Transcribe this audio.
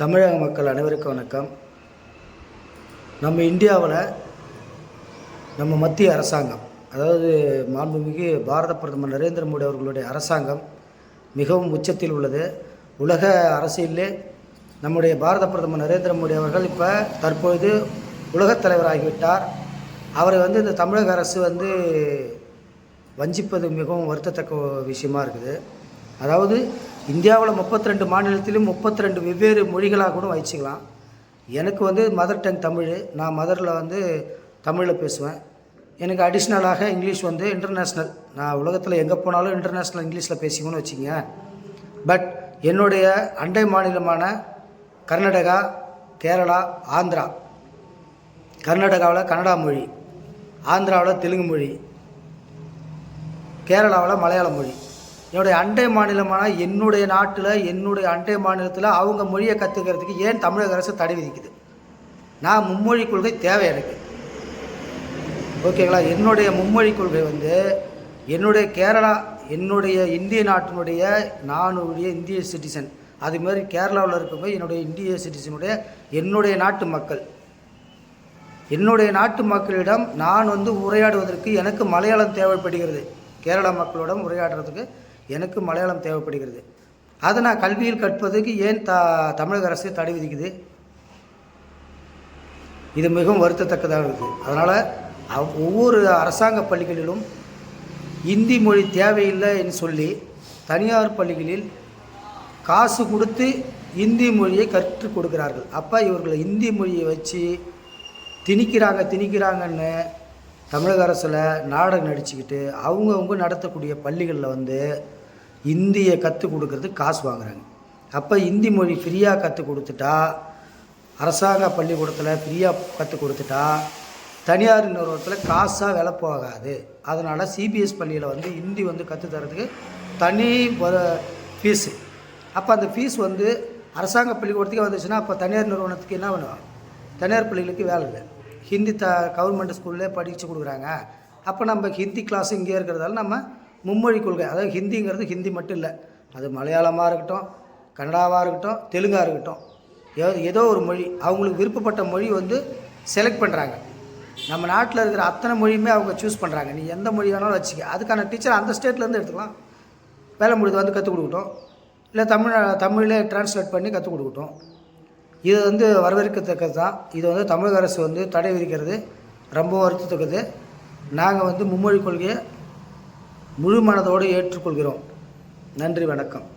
தமிழக மக்கள் அனைவருக்கும் வணக்கம். நம்ம இந்தியாவில் நம்ம மத்திய அரசாங்கம் அதாவது மாண்புமிகு பாரத பிரதமர் நரேந்திர மோடி அவர்களுடைய அரசாங்கம் மிகவும் உச்சத்தில் உள்ளது. உலக அரசியலே நம்முடைய பாரத பிரதமர் நரேந்திர மோடி அவர்கள் இப்போ தற்பொழுது உலகத் தலைவராகிவிட்டார். அவரை வந்து இந்த தமிழக அரசு வந்து வஞ்சிப்பது மிகவும் வருத்தத்தக்க விஷயமா இருக்குது. அதாவது இந்தியாவில் முப்பத்தி ரெண்டு மாநிலத்திலும் முப்பத்தி ரெண்டு வெவ்வேறு மொழிகளாக கூட வச்சுக்கலாம் எனக்கு வந்து மதர் டங் தமிழ் நான் மதரில் வந்து தமிழில் பேசுவேன். எனக்கு அடிஷ்னலாக இங்கிலீஷ் வந்து இன்டர்நேஷ்னல் நான் உலகத்தில் எங்கே போனாலும் இன்டர்நேஷ்னல் இங்கிலீஷில் பேசிக்கணும்னு வச்சுங்க பட் என்னுடைய அண்டை மாநிலமான கர்நாடகா கேரளா ஆந்திரா. கர்நாடகாவில் கன்னடா மொழி ஆந்திராவில் தெலுங்கு மொழி கேரளாவில் மலையாள மொழி. என்னுடைய அண்டை மாநிலமான என்னுடைய நாட்டில் என்னுடைய அண்டை மாநிலத்தில் அவங்க மொழியை கற்றுக்கிறதுக்கு ஏன் தமிழக அரசு தடை விதிக்குது? நான் மும்மொழி கொள்கை தேவை எனக்கு. ஓகேங்களா? என்னுடைய மும்மொழி கொள்கை வந்து என்னுடைய கேரளா என்னுடைய இந்திய நாட்டினுடைய நானுடைய இந்திய சிட்டிசன் அதுமாரி கேரளாவில் இருக்கவங்க என்னுடைய இந்திய சிட்டிசனுடைய என்னுடைய நாட்டு மக்கள். என்னுடைய நாட்டு மக்களிடம் நான் வந்து உரையாடுவதற்கு எனக்கு மலையாளம் தேவைப்படுகிறது. கேரளா மக்களோட உரையாடுறதுக்கு எனக்கு மலையாளம் தேவைப்படுகிறது. அதை நான் கல்வியில் கற்பதற்கு ஏன் த தமிழக அரசு தடை விதிக்குது? இது மிகவும் வருத்தத்தக்கதாக இருக்குது. அதனால் அவ்- ஒவ்வொரு அரசாங்க பள்ளிகளிலும் இந்தி மொழி தேவையில்லைன்னு சொல்லி தனியார் பள்ளிகளில் காசு கொடுத்து இந்தி மொழியை கற்றுக் கொடுக்கிறார்கள். அப்போ இவர்களை இந்தி மொழியை வச்சு திணிக்கிறாங்க திணிக்கிறாங்கன்னு தமிழக அரசில் நாடகம் நடிச்சுக்கிட்டு அவங்கவுங்க நடத்தக்கூடிய பள்ளிகளில் வந்து இந்தியை கற்றுக் கொடுக்கறதுக்கு காசு வாங்குறாங்க. அப்போ இந்தி மொழி ஃப்ரீயாக கற்றுக் கொடுத்துட்டா அரசாங்க பள்ளிக்கூடத்தில் ஃப்ரீயாக கற்றுக் கொடுத்துட்டா தனியார் நிறுவனத்தில் காசாக விலை போகாது. அதனால் சிபிஎஸ் பள்ளியில் வந்து ஹிந்தி வந்து கற்றுத்தரதுக்கு தனி ஃபீஸு அப்போ அந்த ஃபீஸ் வந்து அரசாங்க பள்ளிக்கூடத்துக்கே வந்துச்சுன்னா அப்போ தனியார் நிறுவனத்துக்கு என்ன பண்ணுவாங்க? தனியார் பள்ளிகளுக்கு வேலை இல்லை. ஹிந்தி த கவர்மெண்ட் ஸ்கூல்லே படித்து கொடுக்குறாங்க. அப்போ நம்ம ஹிந்தி கிளாஸ் இங்கே இருக்கிறதால நம்ம மும்மொழி கொள்கை. அதாவது ஹிந்திங்கிறது ஹிந்தி மட்டும் இல்லை. அது மலையாளமாக இருக்கட்டும் கன்னடாவாக இருக்கட்டும் தெலுங்காக இருக்கட்டும். ஏதோ ஏதோ ஒரு மொழி. அவங்களுக்கு விருப்பப்பட்ட மொழி வந்து செலக்ட் பண்ணுறாங்க நம்ம நாட்டில் இருக்கிற அத்தனை மொழியுமே அவங்க சூஸ் பண்ணுறாங்க நீ எந்த மொழி வேணாலும் வச்சுக்க. அதுக்கான டீச்சர் அந்த ஸ்டேட்லேருந்து எடுத்துக்கலாம். வேலை முடிது வந்து கற்றுக் கொடுக்கட்டும். இல்லை தமிழ் தமிழ்லே டிரான்ஸ்லேட் பண்ணி கற்றுக் கொடுக்கட்டும். இது வந்து வரவேற்கத்தக்கது தான் இது வந்து தமிழக அரசு வந்து தடை விதிக்கிறது. ரொம்ப வருத்தத்தக்கது. நாங்கள் வந்து மும்மொழி கொள்கையை முழு மனதோடு ஏற்றுக்கொள்கிறோம். நன்றி வணக்கம்.